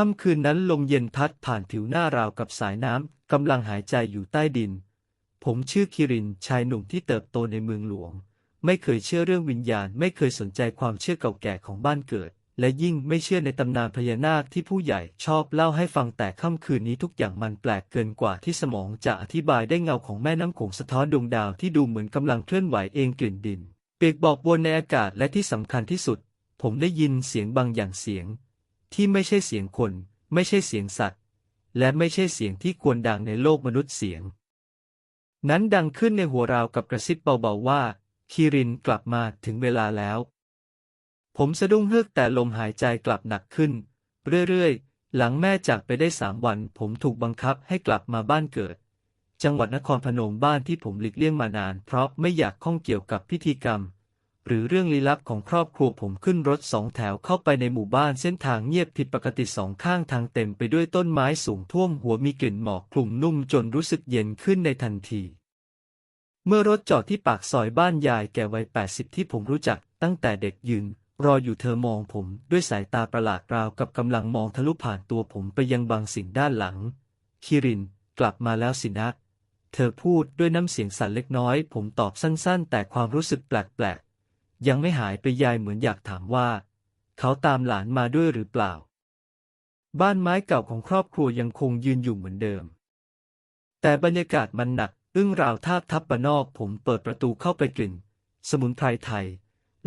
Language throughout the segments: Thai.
ค่ำคืนนั้นลมเย็นพัดผ่านผิวหน้าราวกับสายน้ำกำลังหายใจอยู่ใต้ดิน ผมชื่อคิรินชายหนุ่มที่เติบโตในเมืองหลวง ไม่เคยเชื่อเรื่องวิญญาณ ไม่เคยสนใจความเชื่อเก่าแก่ของบ้านเกิด และยิ่งไม่เชื่อในตำนานพญานาคที่ผู้ใหญ่ชอบเล่าให้ฟังแต่ค่ำคืนนี้ทุกอย่างมันแปลกเกินกว่าที่สมองจะอธิบายได้เงาของแม่น้ำโขงสะท้อนดวงดาวที่ดูเหมือนกำลังเคลื่อนไหวเองกลิ่นดิน เปียกบอกบนในอากาศและที่สำคัญที่สุด ผมได้ยินเสียงบางอย่างเสียง ที่ไม่ใช่เสียงคน ไม่ใช่เสียงสัตว์ และไม่ใช่เสียงที่ควรดังในโลกมนุษย์เสียง นั้นดังขึ้นในหัวราวกับกระซิบเบาๆว่า คีรินกลับมาถึงเวลาแล้ว ผมสะดุ้งเฮือกแต่ลมหายใจกลับหนักขึ้น เรื่อยๆ หลังแม่จากไปได้สามวัน ผมถูกบังคับให้กลับมาบ้านเกิด จังหวัดนครพนมบ้านที่ผมหลีกเลี่ยงมานาน เพราะไม่อยากข้องเกี่ยวกับพิธีกรรม หรือเรื่องลี้ลับของครอบครัวผมขึ้นรถสองแถวเข้าไปในหมู่บ้านเส้นทางเงียบผิดปกติสองข้างทางเต็มไปด้วยต้นไม้สูงท่วมหัวมีกลิ่นหมอกคลุมนุ่มจนรู้สึกเย็นขึ้นในทันที เมื่อรถจอดที่ปากซอยบ้านยายแก่วัย 80 ที่ผมรู้จักตั้งแต่เด็กยืน รออยู่เธอมองผมด้วยสายตาประหลาดราวกับกำลังมองทะลุผ่านตัวผมไปยังบางสิ่งด้านหลัง คิริน กลับมาแล้วสินะเธอพูดด้วยน้ำเสียงสั่นเล็กน้อย ผมตอบสั้น ๆ แต่ความรู้สึกแปลกๆ ยังไม่หายไปยายเหมือนอยากถามว่า เขาตามหลานมาด้วยหรือเปล่า บ้านไม้เก่าของครอบครัวยังคงยืนอยู่เหมือนเดิม แต่บรรยากาศมันหนักอึ้งราวทาบทับปะนอกผมเปิดประตูเข้าไปกลิ่น สมุนไพรไทย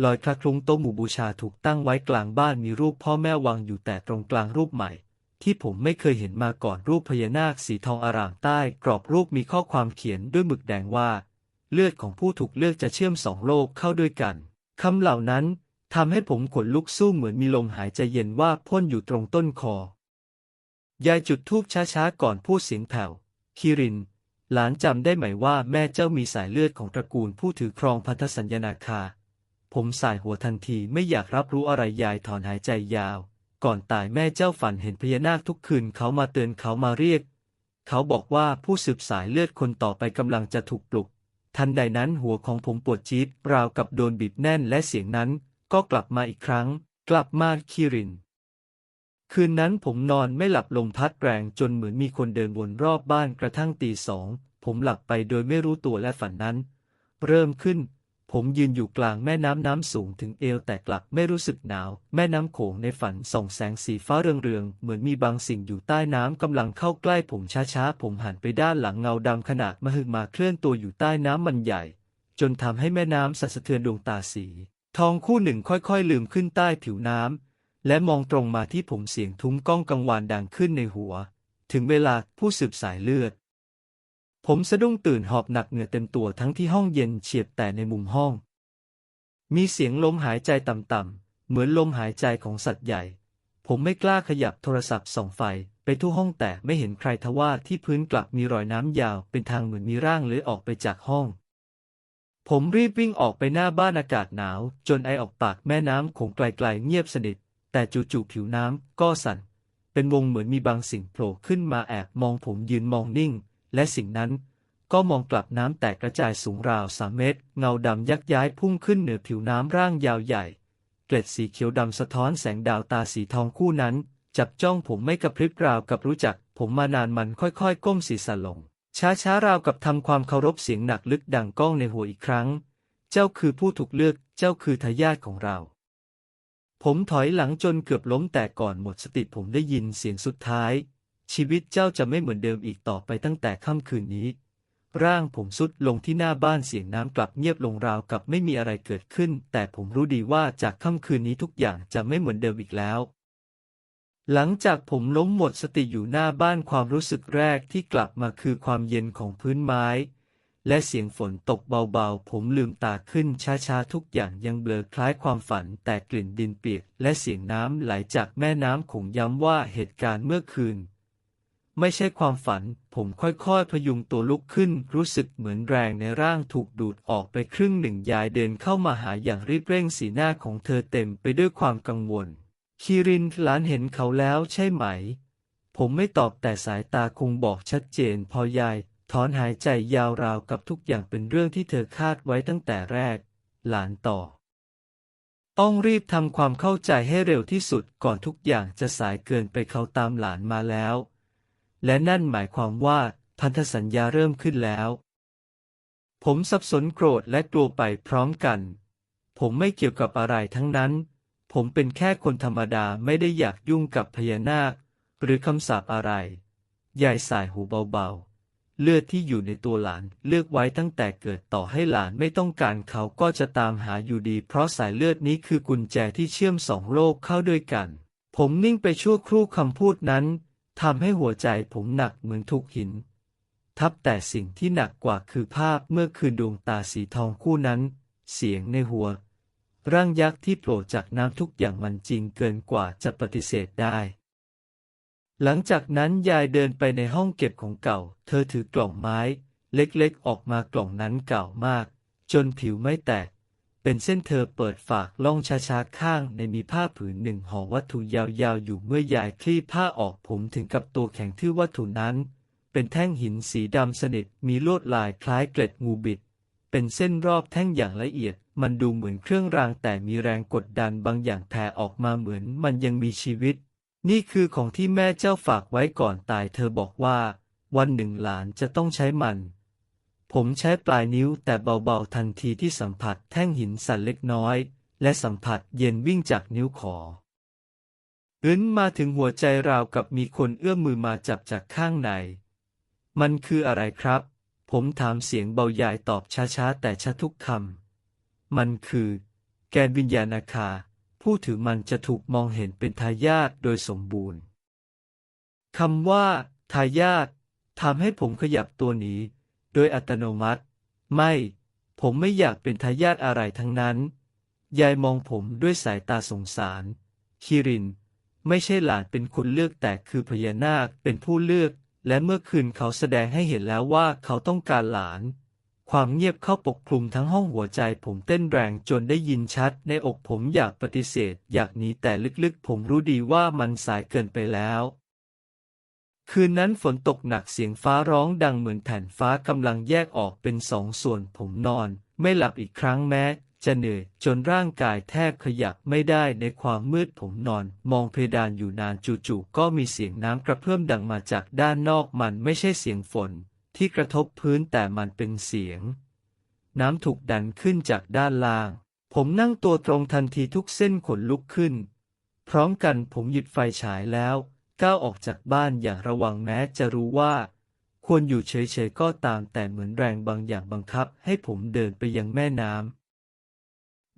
ลอยคละคลุ้งโต๊ะหมู่บูชาถูกตั้งไว้กลางบ้านมีรูปพ่อแม่วางอยู่แต่ตรงกลางรูปใหม่ ที่ผมไม่เคยเห็นมาก่อนรูปพญานาคสีทองอารามใต้กรอบรูปมีข้อความเขียนด้วยหมึกแดงว่า เลือดของผู้ถูกเลือกจะเชื่อมสองโลกเข้าด้วยกัน คำเหล่านั้นทำให้ผมขนลุกสู้เหมือนมีลมหายใจเย็นว่าพ่นอยู่ตรงต้นคอ ยายจุดธูปช้าๆก่อนพูดเสียงแผ่ว คิริน หลานจำได้ไหมว่าแม่เจ้ามีสายเลือดของตระกูลผู้ถือครองพันธสัญญานาคา ผมสายหัวทันทีไม่อยากรับรู้อะไรยายถอนหายใจยาว ก่อนตายแม่เจ้าฝันเห็นพญานาคทุกคืนเขามาเตือนเขามาเรียก เขาบอกว่าผู้สืบสายเลือดคนต่อไปกำลังจะถูกปลุก ทันใดนั้นหัวของผมปวดจี๊ดราวกับโดนบีบแน่นและเสียงนั้น ก็กลับมาอีกครั้ง กลับมาคิริน คืนนั้นผมนอนไม่หลับลมพัดแรงจนเหมือนมีคนเดินวนรอบบ้านกระทั่งตีสอง ผมหลับไปโดยไม่รู้ตัวและฝันนั้น เริ่มขึ้น ผมยืนอยู่กลางแม่น้ำน้ำสูงถึงเอวแต่กลับไม่รู้สึกหนาว แม่น้ำโขงในฝันส่องแสงสีฟ้าเรืองๆ เหมือนมีบางสิ่งอยู่ใต้น้ำกำลังเข้าใกล้ผมช้าๆ ผมหันไปด้านหลังเงาดำขนาดมหึมาเคลื่อนตัวอยู่ใต้น้ำมันใหญ่ จนทำให้แม่น้ำสั่นสะเทือนดวงตาสี ทองคู่หนึ่งค่อยๆ ลืมขึ้นใต้ผิวน้ำและมองตรงมาที่ผมเสียงทุ้มก้องกังวานดังขึ้นในหัว ถึงเวลาผู้สืบสายเลือด ผมสะดุ้งตื่นหอบหนักเหงื่อเต็มตัวทั้งที่ห้องเย็นเฉียบแต่ในมุมห้อง มีเสียงลมหายใจต่ำๆ เหมือนลมหายใจของสัตว์ใหญ่ ผมไม่กล้าขยับโทรศัพท์ส่องไฟ ไปทั่วห้องแต่ไม่เห็นใครทว่าที่พื้นกลับมีรอยน้ำยาว เป็นทางเหมือนมีร่างเลื้อยออกไปจากห้อง ผมรีบวิ่งออกไปหน้าบ้านอากาศหนาว จนไอออกปากแม่น้ำคงไกลๆเงียบสนิท แต่จู่ๆผิวน้ำก็สั่น เป็นวงเหมือนมีบางสิ่งโผล่ขึ้นมาแอบมองผมยืนมองนิ่ง และสิ่งนั้นก็มองกลับน้ำแตกกระจายสูงราวสามเมตร เงาดำยักย้ายพุ่งขึ้นเหนือผิวน้ำร่างยาวใหญ่ เกล็ดสีเขียวดำสะท้อนแสงดาวตาสีทองคู่นั้น จับจ้องผมไม่กระพริบราวกับรู้จัก ผมมานานมันค่อยๆ ก้มศีรษะลง ช้าๆราวกับทำความเคารพเสียงหนักลึกดังก้องในหัวอีกครั้ง เจ้าคือผู้ถูกเลือก เจ้าคือทายาทของเรา ผมถอยหลังจนเกือบล้มแต่ก่อนหมดสติผมได้ยินเสียงสุดท้าย ชีวิตเจ้าจะไม่เหมือนเดิมอีกต่อไปตั้งแต่ค่ำคืนนี้ ร่างผมสุดลงที่หน้าบ้านเสียงน้ำกลับเงียบลงราวกับไม่มีอะไรเกิดขึ้น แต่ผมรู้ดีว่าจากค่ำคืนนี้ทุกอย่างจะไม่เหมือนเดิมอีกแล้ว หลังจากผมล้มหมดสติอยู่หน้าบ้านความรู้สึกแรกที่กลับมาคือความเย็นของพื้นไม้ และเสียงฝนตกเบาๆ ผมลืมตาขึ้นช้าๆทุกอย่างยังเบลอคล้ายความฝัน แต่กลิ่นดินเปียก และเสียงน้ำไหลจากแม่น้ำคงย้ำว่าเหตุการณ์เมื่อคืน ไม่ใช่ความฝัน ผมค่อยๆ พยุงตัวลุกขึ้น รู้สึกเหมือนแรงในร่างถูกดูดออกไปครึ่งหนึ่งยายเดินเข้ามาหาอย่างรีบเร่งสีหน้าของเธอเต็มไปด้วยความกังวลคีรินหลานเห็นเขาแล้วใช่ไหม ผมไม่ตอบแต่สายตาคงบอกชัดเจน พอยายถอนหายใจยาวราวกับทุกอย่างเป็นเรื่องที่เธอคาดไว้ตั้งแต่แรก หลานต่อ ต้องรีบทำความเข้าใจให้เร็วที่สุดก่อนทุกอย่างจะสายเกินไปเขาตามหลานมาแล้ว และนั่นหมายความว่าพันธสัญญาเริ่มขึ้นแล้ว ผมสับสนโกรธและกลัวไปพร้อมกัน ผมไม่เกี่ยวกับอะไรทั้งนั้น ผมเป็นแค่คนธรรมดาไม่ได้อยากยุ่งกับพญานาค หรือคำสาปอะไร ยายสายหูเบาๆ เลือดที่อยู่ในตัวหลานเลือกไว้ตั้งแต่เกิดต่อให้หลานไม่ต้องการเขาก็จะตามหาอยู่ดี เพราะสายเลือดนี้คือกุญแจที่เชื่อมสองโลกเข้าด้วยกัน ผมนิ่งไปชั่วครู่คำพูดนั้น ทำให้หัวใจผมหนักเหมือนถูกหิน ทับแต่สิ่งที่หนักกว่าคือภาพเมื่อคืนดวงตาสีทองคู่นั้น เสียงในหัว ร่างยักษ์ที่โผล่จากน้ำทุกอย่างมันจริงเกินกว่าจะปฏิเสธได้ หลังจากนั้นยายเดินไปในห้องเก็บของเก่า เธอถือกล่องไม้ เล็กๆออกมากล่องนั้นเก่ามาก จนผิวไม่แตก เป็นเส้นเธอเปิดฝากล่องช้าๆข้างในมีผ้าผืนหนึ่งห่อวัตถุยาวๆอยู่เมื่อยายคลี่ผ้าออกผมถึงกับตัวแข็งทื่อวัตถุนั้น เป็นแท่งหินสีดำสนิทมีลวดลายคล้ายเกล็ดงูบิด เป็นเส้นรอบแท่งอย่างละเอียด มันดูเหมือนเครื่องรางแต่มีแรงกดดันบางอย่างแผ่ออกมาเหมือนมันยังมีชีวิต นี่คือของที่แม่เจ้าฝากไว้ก่อนตายเธอบอกว่า วันหนึ่งหลานจะต้องใช้มัน ผมใช้ปลายนิ้วแต่เบาๆทันทีที่สัมผัสแท่งหินสั่นเล็กน้อย และสัมผัสเย็นวิ่งจากนิ้วขออึนมาถึงหัวใจราวกับมีคนเอื้อมมือมาจับจากข้างใน มันคืออะไรครับ ผมถามเสียงเบายายตอบช้าๆ แต่ชัดทุกคำ มันคือ แกนวิญญาณคา ผู้ถือมันจะถูกมองเห็นเป็นทายาทโดยสมบูรณ์คำว่า ทายาททำให้ผมขยับตัวหนี โดยอัตโนมัติ ไม่ ผมไม่อยากเป็นทายาทอะไรทั้งนั้น ยายมองผมด้วยสายตาสงสาร คิริน ไม่ใช่หลานเป็นคนเลือกแต่คือพญานาคเป็นผู้เลือก และเมื่อคืนเขาแสดงให้เห็นแล้วว่าเขาต้องการหลาน ความเงียบเข้าปกคลุมทั้งห้องหัวใจผมเต้นแรงจนได้ยินชัด ในอกผมอยากปฏิเสธ อยากหนีแต่ลึกๆ ผมรู้ดีว่ามันสายเกินไปแล้ว คืนนั้นฝนตกหนักเสียงฟ้าร้องดังเหมือนแผ่นฟ้ากำลังแยกออกเป็นสองส่วนผมนอน ไม่หลับอีกครั้งแม้ จะเหนื่อยจนร่างกายแทบขยับไม่ได้ในความมืดผมนอน มองเพดานอยู่นานจู่ๆก็มีเสียงน้ำกระเพื่อมดังมาจากด้านนอกมันไม่ใช่เสียงฝน ที่กระทบพื้นแต่มันเป็นเสียง น้ำถูกดันขึ้นจากด้านล่าง ผมนั่งตัวตรงทันทีทุกเส้นขนลุกขึ้น พร้อมกันผมหยุดไฟฉายแล้ว ก้าวออกจากบ้านอย่างระวังแม้จะรู้ว่า ควรอยู่เฉยๆก็ตามแต่เหมือนแรงบางอย่างบังคับ ให้ผมเดินไปยังแม่น้ำ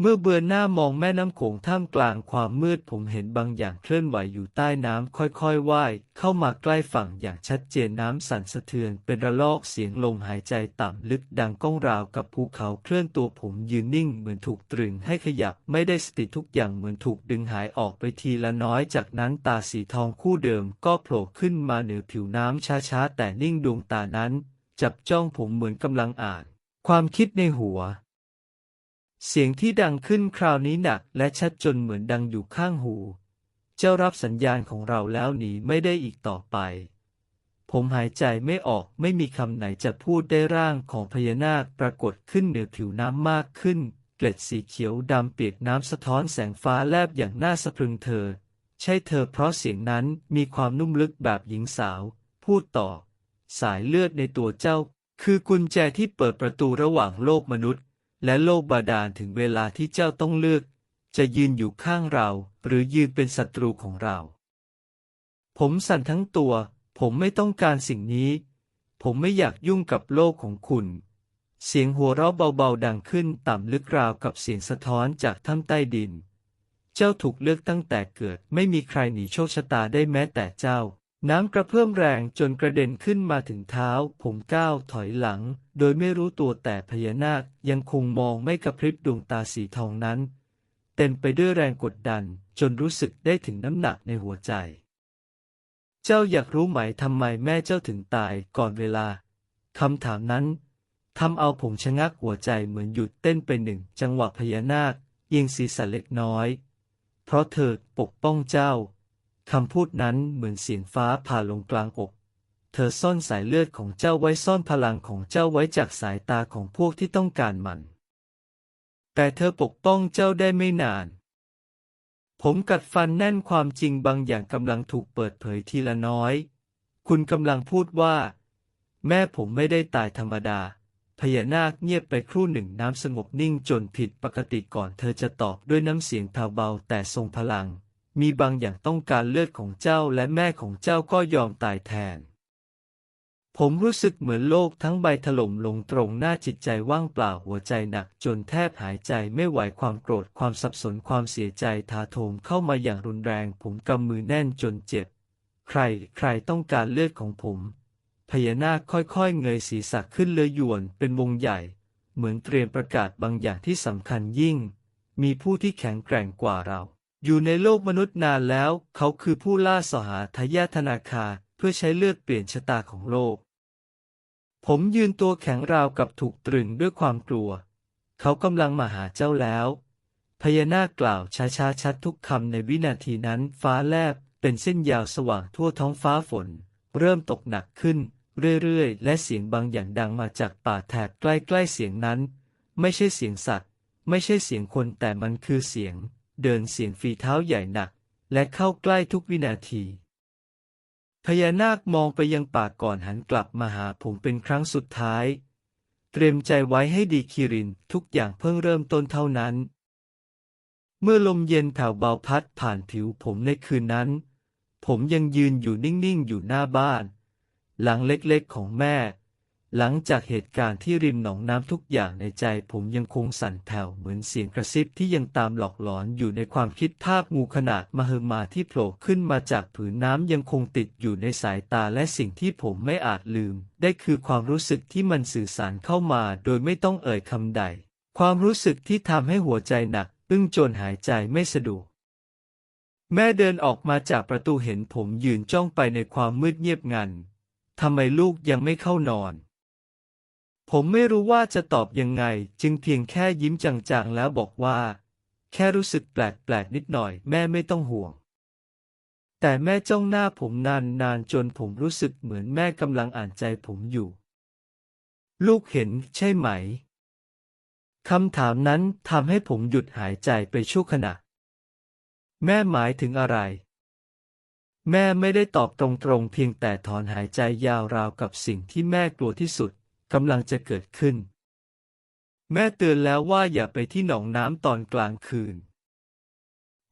เมื่อเบือนหน้ามองแม่น้ำโขงท่ามกลางความมืดผมเห็นบางอย่างเคลื่อนไหวอยู่ใต้น้ำค่อยๆว่ายเข้ามาใกล้ฝั่งอย่างชัดเจนน้ำสั่นสะเทือนเป็นระลอกเสียงลมหายใจต่ำลึกดังก้องราวกับภูเขาเคลื่อนตัวผมยืนนิ่งเหมือนถูกตรึงให้ขยับไม่ได้สติทุกอย่างเหมือนถูกดึงหายออกไปทีละน้อยจากนั้นตาสีทองคู่เดิมก็โผล่ขึ้นมาเหนือผิวน้ำช้าๆแต่นิ่งดวงตานั้น จับจ้องผมเหมือนกำลังอ่าน ความคิดในหัว เสียงที่ดังขึ้นคราวนี้หนักและชัดจนเหมือนดังอยู่ข้างหู เจ้ารับสัญญาณของเราแล้วหนีไม่ได้อีกต่อไป ผมหายใจไม่ออกไม่มีคำไหนจะพูดได้ร่างของพญานาคปรากฏขึ้นเหนือผิวน้ำมากขึ้น เกล็ดสีเขียวดำเปียกน้ำสะท้อนแสงฟ้าแลบอย่างน่าสะพรึงเธอ ใช่เธอเพราะเสียงนั้นมีความนุ่มลึกแบบหญิงสาว พูดต่อ สายเลือดในตัวเจ้า คือกุญแจที่เปิดประตูระหว่างโลกมนุษย์ และโลกบาดาลถึงเวลาที่เจ้าต้องเลือก จะยืนอยู่ข้างเรา หรือยืนเป็นศัตรูของเรา ผมสั่นทั้งตัว ผมไม่ต้องการสิ่งนี้ ผมไม่อยากยุ่งกับโลกของคุณ เสียงหัวเราะเบาๆดังขึ้นต่ำลึกราวกับเสียงสะท้อนจากถ้ำใต้ดิน เจ้าถูกเลือกตั้งแต่เกิดไม่มีใครหนีโชคชะตาได้แม้แต่เจ้า น้ำกระเพื่อมแรงจนกระเด็นขึ้นมาถึงเท้า ผมก้าวถอยหลัง โดยไม่รู้ตัวแต่พญานาคยังคงมองไม่กระพริบดวงตาสีทองนั้น เต็มไปด้วยแรงกดดันจนรู้สึกได้ถึงน้ำหนักในหัวใจ เจ้าอยากรู้ไหมทำไมแม่เจ้าถึงตายก่อนเวลาคำถามนั้นทำเอาผมชะงักหัวใจเหมือนหยุดเต้นไปหนึ่งจังหวะพญานาคเอียงศีรษะเล็กน้อย เพราะเธอปกป้องเจ้า คำพูดนั้นเหมือนเสียงฟ้าผ่าลงกลางอก เธอซ่อนสายเลือดของเจ้าไว้ซ่อนพลังของเจ้าไว้จากสายตาของพวกที่ต้องการมัน แต่เธอปกป้องเจ้าได้ไม่นาน ผมกัดฟันแน่นความจริงบางอย่างกำลังถูกเปิดเผยทีละน้อย คุณกำลังพูดว่า แม่ผมไม่ได้ตายธรรมดา พญานาคเงียบไปครู่หนึ่งน้ำสงบนิ่งจนผิดปกติก่อนเธอจะตอบด้วยน้ำเสียงแผ่วเบาแต่ทรงพลัง มีบางอย่างต้องการเลือดของเจ้าและแม่ของเจ้าก็ยอมตายแทน ผมรู้สึกเหมือนโลกทั้งใบถล่มลงตรงหน้าจิตใจว่างเปล่าหัวใจหนักจนแทบหายใจไม่ไหวความโกรธความสับสนความเสียใจถาโถมเข้ามาอย่างรุนแรง ผมกำมือแน่นจนเจ็บ ใครใครต้องการเลือดของผม พญานาคค่อยๆ เงยศีรษะขึ้นเลยหยวนเป็นวงใหญ่ เหมือนเตรียมประกาศบางอย่างที่สำคัญยิ่ง มีผู้ที่แข็งแกร่งกว่าเรา อยู่ในโลกมนุษย์นานแล้ว เขาคือผู้ล่าสหาทายาธนาคาเพื่อใช้เลือดเปลี่ยนชะตาของโลก ผมยืนตัวแข็งราวกับถูกตรึงด้วยความกลัว เขากำลังมาหาเจ้าแล้ว พญานาคกล่าวช้าๆชัดทุกคำในวินาทีนั้นฟ้าแลบเป็นเส้นยาวสว่างทั่วท้องฟ้าฝน เริ่มตกหนักขึ้น เรื่อยๆ และเสียงบางอย่างดังมาจากป่าแถบใกล้ๆเสียงนั้น ไม่ใช่เสียงสัตว์ ไม่ใช่เสียงคนแต่มันคือเสียง เดินเสียงฝีเท้าใหญ่หนัก และเข้าใกล้ทุกวินาที พญานาคมองไปยังป่าก่อนหันกลับมาหาผมเป็นครั้งสุดท้าย เตรียมใจไว้ให้ดีคิรินทุกอย่างเพิ่งเริ่มต้นเท่านั้น เมื่อลมเย็นแผ่วเบาพัดผ่านผิวผมในคืนนั้น ผมยังยืนอยู่นิ่งๆอยู่หน้าบ้าน หลังเล็กๆของแม่ หลังจากเหตุการณ์ที่ริมหนองน้ำทุกอย่างในใจผมยังคงสั่นแผ่วเหมือนเสียงกระซิบที่ยังตามหลอกหลอนอยู่ในความคิดภาพงูขนาดมหึมาที่โผล่ขึ้นมาจากผืนน้ำยังคงติดอยู่ในสายตาและสิ่งที่ผมไม่อาจลืม ได้คือความรู้สึกที่มันสื่อสารเข้ามาโดยไม่ต้องเอ่ยคำใด ความรู้สึกที่ทำให้หัวใจหนักอึ้งจนหายใจไม่สะดวกแม่เดินออกมาจากประตูเห็นผมยืนจ้องไปในความมืดเงียบงันทำไมลูกยังไม่เข้านอน ผมไม่รู้ว่าจะตอบยังไง จึงเพียงแค่ยิ้มจางๆแล้วบอกว่า แค่รู้สึกแปลกๆนิดหน่อย แม่ไม่ต้องห่วง แต่แม่จ้องหน้าผมนานๆจนผมรู้สึกเหมือนแม่กำลังอ่านใจผมอยู่ ลูกเห็นใช่ไหมคำถามนั้นทำให้ผมหยุดหายใจไปชั่วขณะ แม่หมายถึงอะไร แม่ไม่ได้ตอบตรงๆเพียงแต่ถอนหายใจยาวราวกับสิ่งที่แม่กลัวที่สุด กำลังจะเกิดขึ้น แม่เตือนแล้วว่าอย่าไปที่หนองน้ำตอนกลางคืน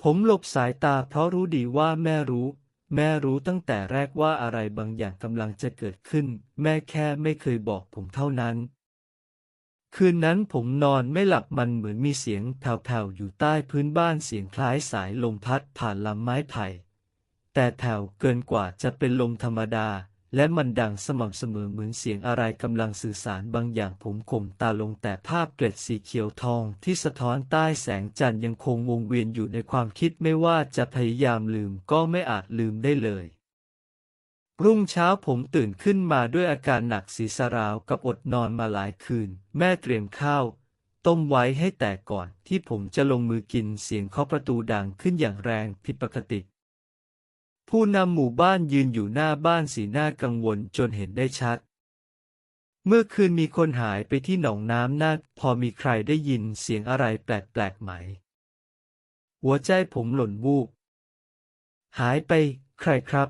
ผมหลบสายตาเพราะรู้ดีว่าแม่รู้ แม่รู้ตั้งแต่แรกว่าอะไรบางอย่างกำลังจะเกิดขึ้น แม่แค่ไม่เคยบอกผมเท่านั้น คืนนั้นผมนอนไม่หลับมันเหมือนมีเสียงแผ่วๆอยู่ใต้พื้นบ้านเสียงคล้ายสายลมพัดผ่านลำไม้ไผ่แต่แผ่วเกินกว่าจะเป็นลมธรรมดา และมันดังสม่ำเสมอเหมือนเสียงอะไรกำลังสื่อสารบางอย่างผมข่มตาลงแต่ภาพเกล็ดสีเขียวทองที่สะท้อนใต้แสงจันทร์ยังคงวงเวียนอยู่ในความคิดไม่ว่าจะพยายามลืมก็ไม่อาจลืมได้เลย รุ่งเช้าผมตื่นขึ้นมาด้วยอาการหนักศีรษะราวกับอดนอนมาหลายคืน แม่เตรียมข้าวต้มไว้ให้แต่ก่อนที่ผมจะลงมือกินเสียงเคาะประตูดังขึ้นอย่างแรงผิดปกติ ผู้นำหมู่บ้านยืนอยู่หน้าบ้านสีหน้ากังวลจนเห็นได้ชัด เมื่อคืนมีคนหายไปที่หนองน้ำนาพอมีใครได้ยินเสียงอะไรแปลกๆไหม หัวใจผมหล่นวูบ หายไป ใครครับ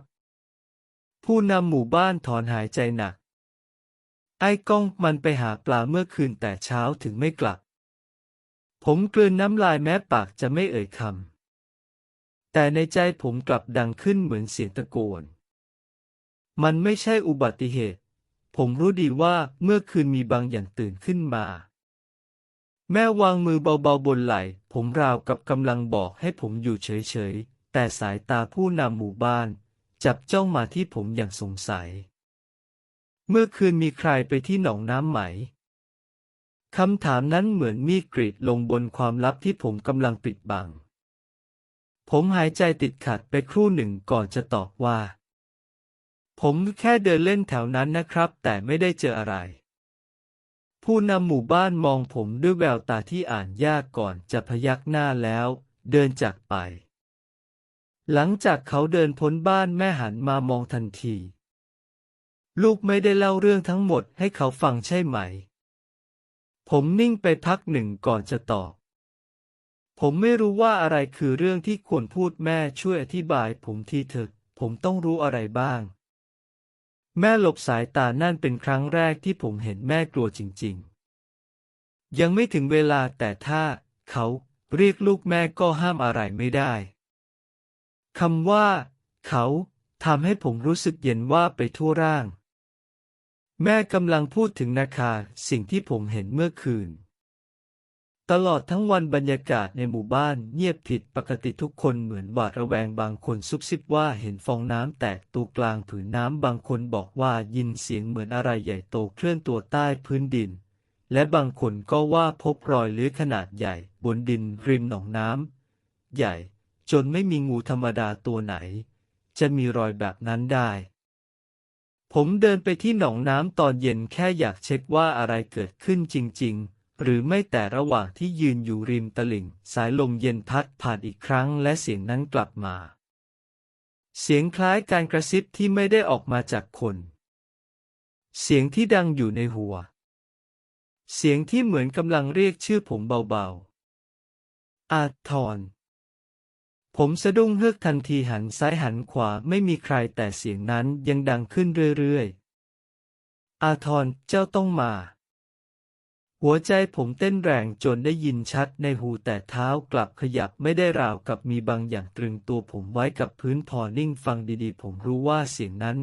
ผู้นำหมู่บ้านถอนหายใจหนัก ไอ้ก้องมันไปหาปลาเมื่อคืนแต่เช้าถึงไม่กลับ ผมกลืนน้ำลายแม้ปากจะไม่เอ่ยคำ แต่ในใจผมกลับดังขึ้นเหมือนเสียงตะโกน มันไม่ใช่อุบัติเหตุ ผมรู้ดีว่าเมื่อคืนมีบางอย่างตื่นขึ้นมา แม่วางมือเบาๆบนไหล่ ผมราวกับกำลังบอกให้ผมอยู่เฉยๆ แต่สายตาผู้นำหมู่บ้าน จับจ้องมาที่ผมอย่างสงสัย เมื่อคืนมีใครไปที่หนองน้ำไหมคำถามนั้นเหมือนมีดกรีดลงบนความลับที่ผมกำลังปิดบัง ผมหายใจติดขัดไปครู่หนึ่งก่อนจะตอบว่า ผมแค่เดินเล่นแถวนั้นนะครับ แต่ไม่ได้เจออะไร ผู้นำหมู่บ้านมองผมด้วยแววตาที่อ่านยากก่อนจะพยักหน้าแล้ว เดินจากไป หลังจากเขาเดินพ้นบ้านแม่หันมามองทันที ลูกไม่ได้เล่าเรื่องทั้งหมดให้เขาฟังใช่ไหม ผมนิ่งไปพักหนึ่งก่อนจะตอบ ผมไม่รู้ว่าอะไรคือเรื่องที่ควรพูดแม่ช่วยอธิบาย ผมทีเถอะผมต้องรู้อะไรบ้าง แม่หลบสายตานั่นเป็นครั้งแรกที่ผมเห็นแม่กลัวจริง ๆ ยังไม่ถึงเวลาแต่ถ้า เขาเรียกลูกแม่ก็ห้ามอะไรไม่ได้คำว่า เขาทำให้ผมรู้สึกเย็นว่าไปทั่วร่าง แม่กำลังพูดถึงนาคาสิ่งที่ผมเห็นเมื่อคืน ตลอดทั้งวันบรรยากาศในหมู่บ้านเงียบผิดปกติทุกคนเหมือนหวาดระแวงบางคนซุบซิบว่าเห็นฟองน้ำแตกตูกลางผืนน้ำบางคนบอกว่ายินเสียงเหมือนอะไรใหญ่โตเคลื่อนตัวใต้พื้นดิน และบางคนก็ว่าพบรอยเลื้อยขนาดใหญ่บนดินริมหนองน้ำใหญ่ จนไม่มีงูธรรมดาตัวไหน จะมีรอยแบบนั้นได้ ผมเดินไปที่หนองน้ำตอนเย็นแค่อยากเช็คว่าอะไรเกิดขึ้นจริง ๆ หรือไม่แต่ระหว่างที่ยืนอยู่ริมตลิ่ง สายลมเย็นพัดผ่านอีกครั้งและเสียงนั้นกลับมา เสียงคล้ายการกระซิบที่ไม่ได้ออกมาจากคน เสียงที่ดังอยู่ในหัว เสียงที่เหมือนกำลังเรียกชื่อผมเบาๆ อาทรผมสะดุ้งเฮือกทันทีหันซ้ายหันขวาไม่มีใครแต่เสียงนั้นยังดังขึ้นเรื่อยๆ อาทรเจ้าต้องมา หัวใจผมเต้นแรงจนได้ยินชัดในหูแต่เท้ากลับขยับไม่ได้ราวกับมีบางอย่างตรึงตัวผมไว้กับพื้นพอนิ่งฟังดีๆ ผมรู้ว่าเสียงนั้น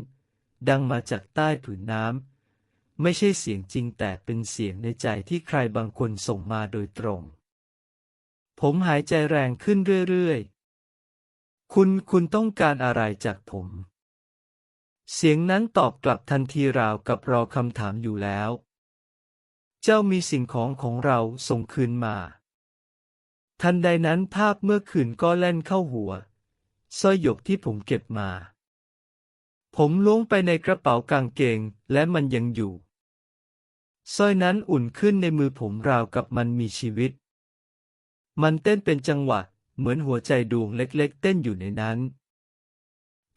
ดังมาจากใต้ผืนน้ำไม่ใช่เสียงจริงแต่เป็นเสียงในใจที่ใครบางคนส่งมาโดยตรง ผมหายใจแรงขึ้นเรื่อยๆ คุณคุณต้องการอะไรจากผม เสียงนั้นตอบกลับทันทีราวกับรอคำถามอยู่แล้ว เจ้ามีสิ่งของของเราส่งคืนมา ทันใดนั้นภาพเมื่อคืนก็แล่นเข้าหัวสร้อยหยกที่ผมเก็บมา ผมล้วงไปในกระเป๋ากางเกงและมันยังอยู่สร้อยนั้นอุ่นขึ้นในมือผมราวกับมันมีชีวิต มันเต้นเป็นจังหวะ เหมือนหัวใจดวงเล็กๆ เต้นอยู่ในนั้น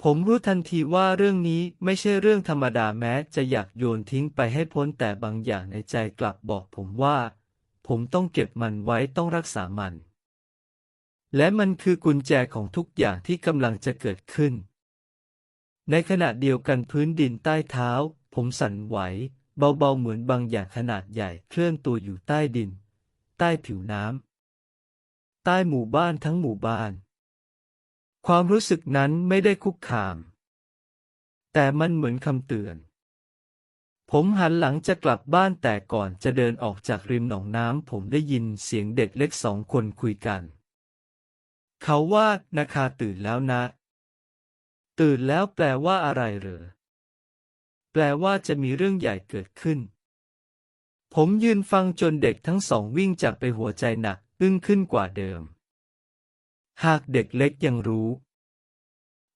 ผมรู้ทันทีว่าเรื่องนี้ไม่ใช่เรื่องธรรมดาแม้จะอยากโยนทิ้งไปให้พ้นแต่บางอย่างในใจกลับบอกผมว่า ผมต้องเก็บมันไว้ต้องรักษามัน และมันคือกุญแจของทุกอย่างที่กำลังจะเกิดขึ้น ในขณะเดียวกันพื้นดินใต้เท้า ผมสั่นไหว เบาๆเหมือนบางอย่างขนาดใหญ่เคลื่อนตัวอยู่ใต้ดิน ใต้ผิวน้ำใต้หมู่บ้านทั้งหมู่บ้าน ความรู้สึกนั้นไม่ได้คุกคาม แต่มันเหมือนคำเตือน ผมหันหลังจะกลับบ้านแต่ก่อนจะเดินออกจากริมหนองน้ำผมได้ยินเสียงเด็กเล็กสองคนคุยกัน เขาว่านาคาตื่นแล้วนะ ตื่นแล้วแปลว่าอะไรเหรอ แปลว่าจะมีเรื่องใหญ่เกิดขึ้น ผมยืนฟังจนเด็กทั้งสองวิ่งจากไปหัวใจหนักอึ้งขึ้นกว่าเดิม หากเด็กเล็กยังรู้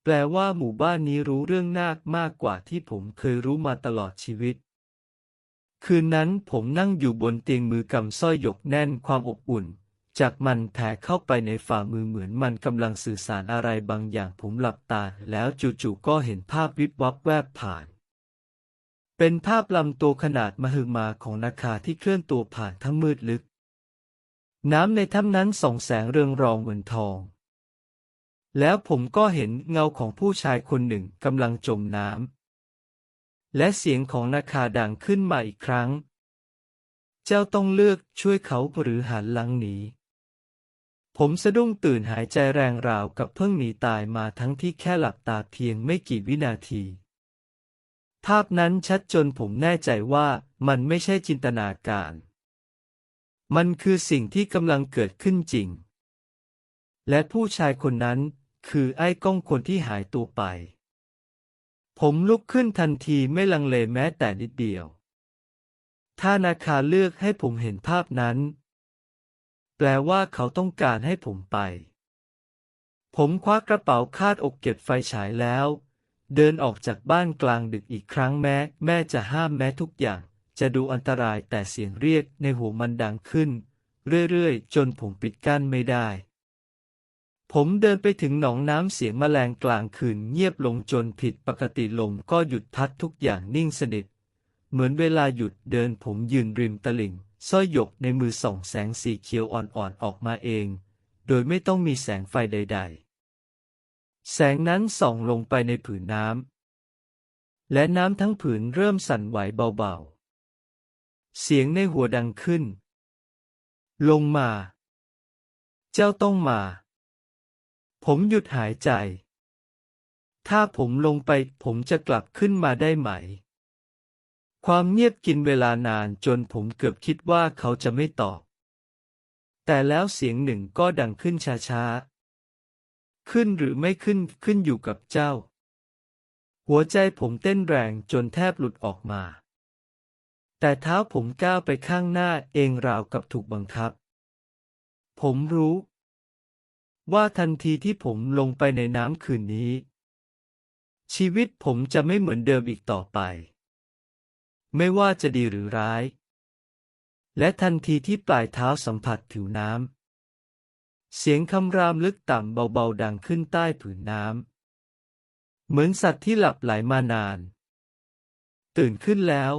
แปลว่าหมู่บ้านนี้รู้เรื่องนาคมากกว่าที่ผมเคยรู้มาตลอดชีวิต คืนนั้นผมนั่งอยู่บนเตียงมือกำสร้อยหยกแน่นความอบอุ่น จากมันแผ่เข้าไปในฝ่ามือเหมือนมันกำลังสื่อสารอะไรบางอย่างผมหลับตา แล้วจู่ๆก็เห็นภาพวิบวับแวบผ่านเป็นภาพลำตัวขนาดมหึมาของนาคาที่เคลื่อนตัวผ่านทั้งมืดลึก น้ำในถ้ำนั้นส่องแสงเรืองรองเหมือนทอง แล้วผมก็เห็นเงาของผู้ชายคนหนึ่งกำลังจมน้ำ และเสียงของนาคาดังขึ้นมาอีกครั้ง เจ้าต้องเลือกช่วยเขาหรือหันหลังหนี ผมสะดุ้งตื่นหายใจแรงราวกับเพิ่งหนีตายมาทั้งที่แค่หลับตาเพียงไม่กี่วินาที ภาพนั้นชัดจนผมแน่ใจว่ามันไม่ใช่จินตนาการ มันคือสิ่งที่กำลังเกิดขึ้นจริง และผู้ชายคนนั้น คือไอ้ก้องคนที่หายตัวไป ผมลุกขึ้นทันทีไม่ลังเลแม้แต่นิดเดียว ถ้านาคาเลือกให้ผมเห็นภาพนั้น แปลว่าเขาต้องการให้ผมไป ผมคว้ากระเป๋าคาดอกเก็บไฟฉายแล้ว เดินออกจากบ้านกลางดึกอีกครั้งแม้ แม่จะห้ามแม้ทุกอย่าง จะดูอันตรายแต่เสียงเรียกในหัวมันดังขึ้น เรื่อยๆ จนผมปิดกั้นไม่ได้ ผมเดินไปถึงหนองน้ำเสียงแมลงกลางคืนเงียบลงจนผิดปกติลมก็หยุดพัดทุกอย่างนิ่งสนิท เหมือนเวลาหยุดเดินผมยืนริมตลิ่งสร้อยหยกในมือส่องแสงสีเขียวอ่อนๆออกมาเอง โดยไม่ต้องมีแสงไฟใด ๆ แสงนั้นส่องลงไปในผืนน้ำและน้ำทั้งผืนเริ่มสั่นไหวเบาๆ เสียงในหัวดังขึ้น ลงมา เจ้าต้องมา ผมหยุดหายใจ ถ้าผมลงไปผมจะกลับขึ้นมาได้ไหม ความเงียบกินเวลานานจนผมเกือบคิดว่าเขาจะไม่ตอบ แต่แล้วเสียงหนึ่งก็ดังขึ้นช้าๆ ขึ้นหรือไม่ขึ้นขึ้นอยู่กับเจ้า หัวใจผมเต้นแรงจนแทบหลุดออกมา แต่เท้าผมก้าวไปข้างหน้าเองราวกับถูกบังคับ ผมรู้ ว่าทันทีที่ผมลงไปในน้ำคืนนี้ ชีวิตผมจะไม่เหมือนเดิมอีกต่อไป ไม่ว่าจะดีหรือร้าย และทันทีที่ปลายเท้าสัมผัสผิวน้ำเสียงคำรามลึกต่ำเบาๆดังขึ้นใต้ผืนน้ำเหมือนสัตว์ที่หลับไหลมานาน ตื่นขึ้นแล้ว